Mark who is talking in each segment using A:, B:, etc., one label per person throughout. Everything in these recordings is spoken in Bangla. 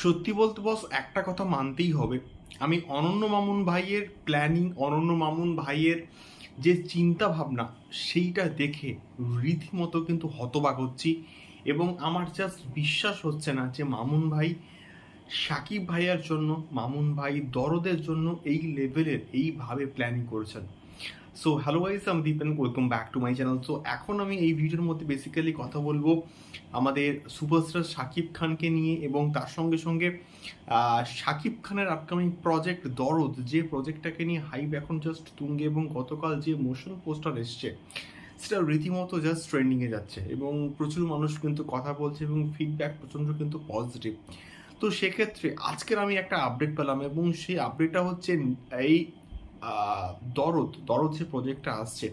A: সত্যি বলতে বস একটা কথা মানতেই হবে। আমি অনন্য মামুন ভাইয়ের প্ল্যানিং অনন্য মামুন ভাইয়ের যে চিন্তা ভাবনা সেইটা দেখে রীতিমতো কিন্তু হতবাক হচ্ছি এবং আমার জাস্ট বিশ্বাস হচ্ছে না যে মামুন ভাই সাকিব ভাইয়ার জন্য, মামুন ভাই দরদের জন্য এই লেভেলের এইভাবে প্ল্যানিং করেছেন। সো হ্যালো গাইস আমি Dipen welcome back to my channel so এখন আমি এই ভিডিওর মধ্যে বেসিক্যালি কথা বলব আমাদের সুপারস্টার শাকিব খানকে নিয়ে এবং তার সঙ্গে সঙ্গে শাকিব খানের আপকামিং প্রজেক্ট দরদ, যে প্রজেক্টটাকে নিয়ে হাইপ এখন জাস্ট তুঙ্গে এবং গতকাল যে মোশন পোস্টার এসছে, সেটা রীতিমতো জাস্ট ট্রেন্ডিংয়ে যাচ্ছে এবং প্রচুর মানুষ কিন্তু কথা বলছে এবং ফিডব্যাক প্রচণ্ড কিন্তু পজিটিভ তো সেক্ষেত্রে আজকের আমি একটা আপডেট পেলাম এবং সেই আপডেটটা হচ্ছে এই দরদ দরদ যে প্রজেক্টটা আসছে,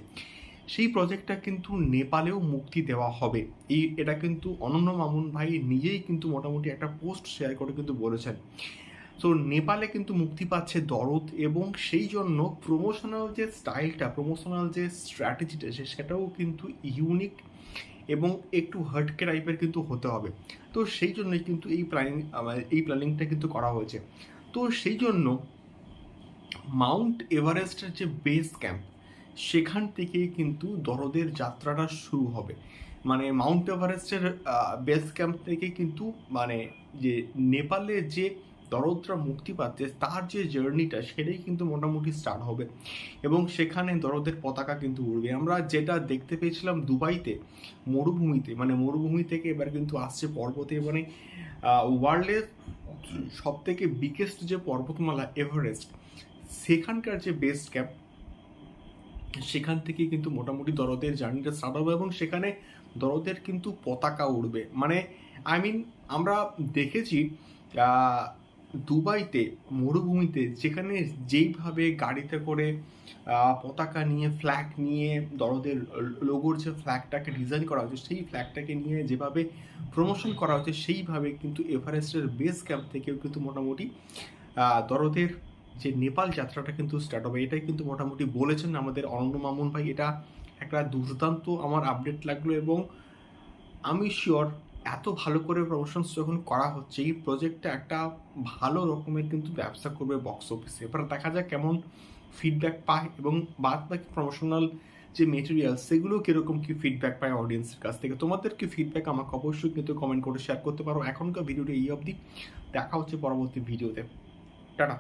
A: সেই প্রজেক্টটা কিন্তু নেপালেও মুক্তি দেওয়া হবে। এই, এটা কিন্তু অনন্য মামুন ভাই নিজেই কিন্তু মোটামুটি একটা পোস্ট শেয়ার করে কিন্তু বলেছেন। তো নেপালে কিন্তু মুক্তি পাচ্ছে দরদ এবং সেই জন্য প্রমোশনাল যে স্টাইলটা প্রমোশনাল যে স্ট্র্যাটেজিটা সেটাও কিন্তু ইউনিক এবং একটু হার্টকে টাইপের কিন্তু হতে হবে। তো সেই জন্যই কিন্তু এই প্ল্যানিং এই প্ল্যানিংটা কিন্তু করা হয়েছে। তো সেই জন্য মাউন্ট এভারেস্টের যে বেস ক্যাম্প সেখান থেকেই কিন্তু দরদের যাত্রাটা শুরু হবে। মানে মাউন্ট এভারেস্টের বেস ক্যাম্প থেকে কিন্তু মানে যে নেপালে যে দরদরা মুক্তি পাচ্ছে, তার যে জার্নিটা সেটাই কিন্তু মোটামুটি স্টার্ট হবে। এবং সেখানে দরদের পতাকা কিন্তু উড়বে। আমরা যেটা দেখতে পেয়েছিলাম দুবাইতে, মরুভূমিতে মানে মরুভূমি থেকে এবার কিন্তু আসছে পর্বতে মানে ওয়ার্ল্ডের সব থেকে বিগেস্ট যে পর্বতমালা এভারেস্ট সেখানকার যে বেস্ট ক্যাম্প সেখান থেকে কিন্তু মোটামুটি দরদের জার্নিটা স্টার্ট হবে এবং সেখানে দরদের কিন্তু পতাকা উড়বে। মানে আই মিন আমরা দেখেছি দুবাইতে, মরুভূমিতে, যেখানে যেইভাবে গাড়িতে করে পতাকা নিয়ে ফ্ল্যাগ নিয়ে, দরদের লোগোর যে ফ্ল্যাগটাকে ডিজাইন করা হচ্ছে সেই ফ্ল্যাগটাকে নিয়ে যেভাবে প্রমোশন করা হচ্ছে সেইভাবে কিন্তু এভারেস্টের বেস ক্যাম্প থেকেও কিন্তু মোটামুটি দরদের যে নেপাল যাত্রাটা কিন্তু স্টার্ট হবে। এটাই কিন্তু মোটামুটি বলেছেন আমাদের অনন্য মামুন ভাই। এটা একটা দুর্দান্ত আমার আপডেট লাগল এবং আমি শিওর এত ভালো করে প্রমোশনস যখন করা হচ্ছে, এই প্রজেক্টটা একটা ভালো রকমের কিন্তু ব্যবসা করবে বক্স অফিসে এবার দেখা যাক কেমন ফিডব্যাক পায় এবং বাদ বাকি প্রমোশনাল যে মেটেরিয়াল সেগুলো কীরকম কি ফিডব্যাক পায় অডিয়েন্সের কাছ থেকে। তোমাদের কি ফিডব্যাক আমাকে অবশ্যই কিন্তু কমেন্ট করে শেয়ার করতে পারো। এখনকার ভিডিওটা এই অবধি। দেখা হচ্ছে পরবর্তী ভিডিওতে। টাটা।